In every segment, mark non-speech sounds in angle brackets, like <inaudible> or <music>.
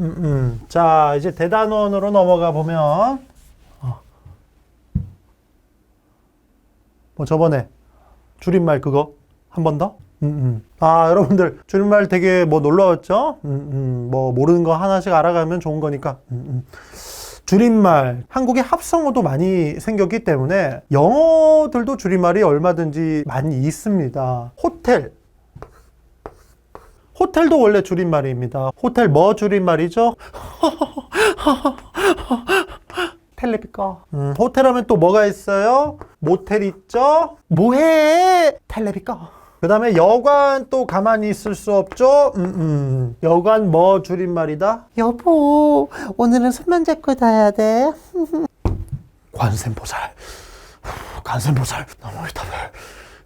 음, 음. 자, 이제 대단원으로 넘어가 보면, 어. 뭐 저번에 줄임말 그거 한 번 더? 음, 음. 아, 여러분들 줄임말 되게 뭐 놀라웠죠? 음, 음. 뭐 모르는 거 하나씩 알아가면 좋은 거니까. 음, 음. 줄임말, 한국에 합성어도 많이 생겼기 때문에 영어들도 줄임말이 얼마든지 많이 있습니다. 호텔. 호텔도 원래 줄임말입니다. 호텔 뭐 줄임말이죠? <laughs> 텔레비 꺼. 음, 호텔 하면 또 뭐가 있어요? 모텔 있죠? 뭐해? 텔레비 꺼. 그 다음에 여관 또 가만히 있을 수 없죠? 음, 음. 여관 뭐 줄임말이다? 여보, 오늘은 손만 잡고 자야 돼. <laughs> 관세음보살. 관세음보살. 너무 답을.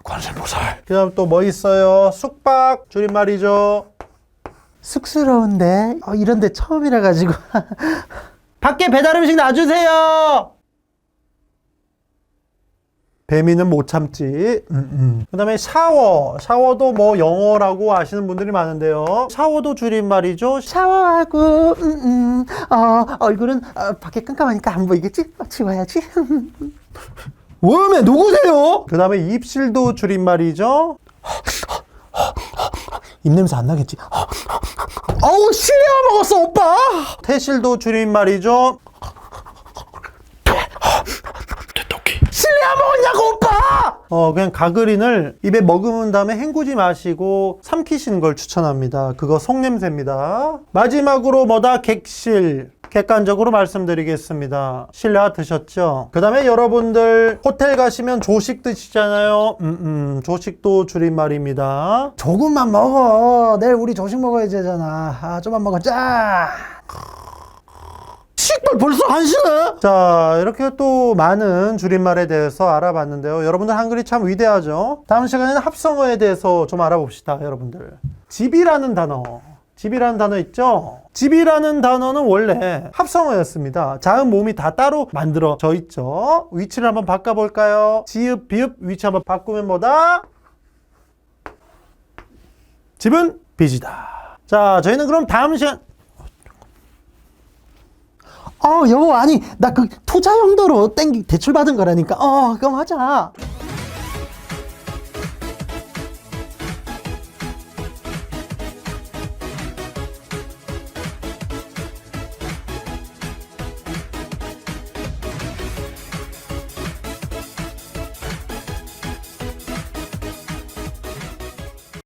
관세음보살. 그 다음 또 뭐 있어요? 숙박 줄임말이죠. 쑥스러운데? 어, 이런데 처음이라 가지고. <laughs> 밖에 배달 음식 놔주세요. 배미는 못 참지. 그 다음에 샤워. 샤워도 뭐 영어라고 아시는 분들이 많은데요. 샤워도 줄임말이죠. 샤워하고, 음, 음, 어, 얼굴은 어, 밖에 깜깜하니까 안 보이겠지? 어, 지워야지. <laughs> 웜에 누구세요? 그 다음에 입실도 줄임말이죠. <laughs> 입냄새 안 나겠지? 어우, 실내화 먹었어, 오빠! 태실도 줄임말이죠. 실내화 먹었냐고, 오빠! 어, 그냥 가그린을 입에 머금은 다음에 헹구지 마시고 삼키시는 걸 추천합니다. 그거 속냄새입니다. 마지막으로 뭐다? 객실. 객관적으로 말씀드리겠습니다. 실내화 드셨죠? 그 다음에 여러분들 호텔 가시면 조식 드시잖아요. 음, 음, 조식도 줄임말입니다. 조금만 먹어. 내일 우리 조식 먹어야 되잖아. 아, 좀만 먹어. 짜! 식별 벌써 한시네? 자, 이렇게 또 많은 줄임말에 대해서 알아봤는데요. 여러분들 한글이 참 위대하죠? 다음 시간에는 합성어에 대해서 좀 알아봅시다, 여러분들. 집이라는 단어. 집이라는 단어 있죠? 집이라는 단어는 원래 합성어였습니다. 자음, 모음이 다 따로 만들어져 있죠? 위치를 한번 바꿔볼까요? 지읍, 비읍, 위치 한번 바꾸면 뭐다? 집은 빚이다. 자, 저희는 그럼 다음 시간, 어, 여보, 아니, 나 그 투자 용도로 땡기, 대출 받은 거라니까. 어, 그럼 하자.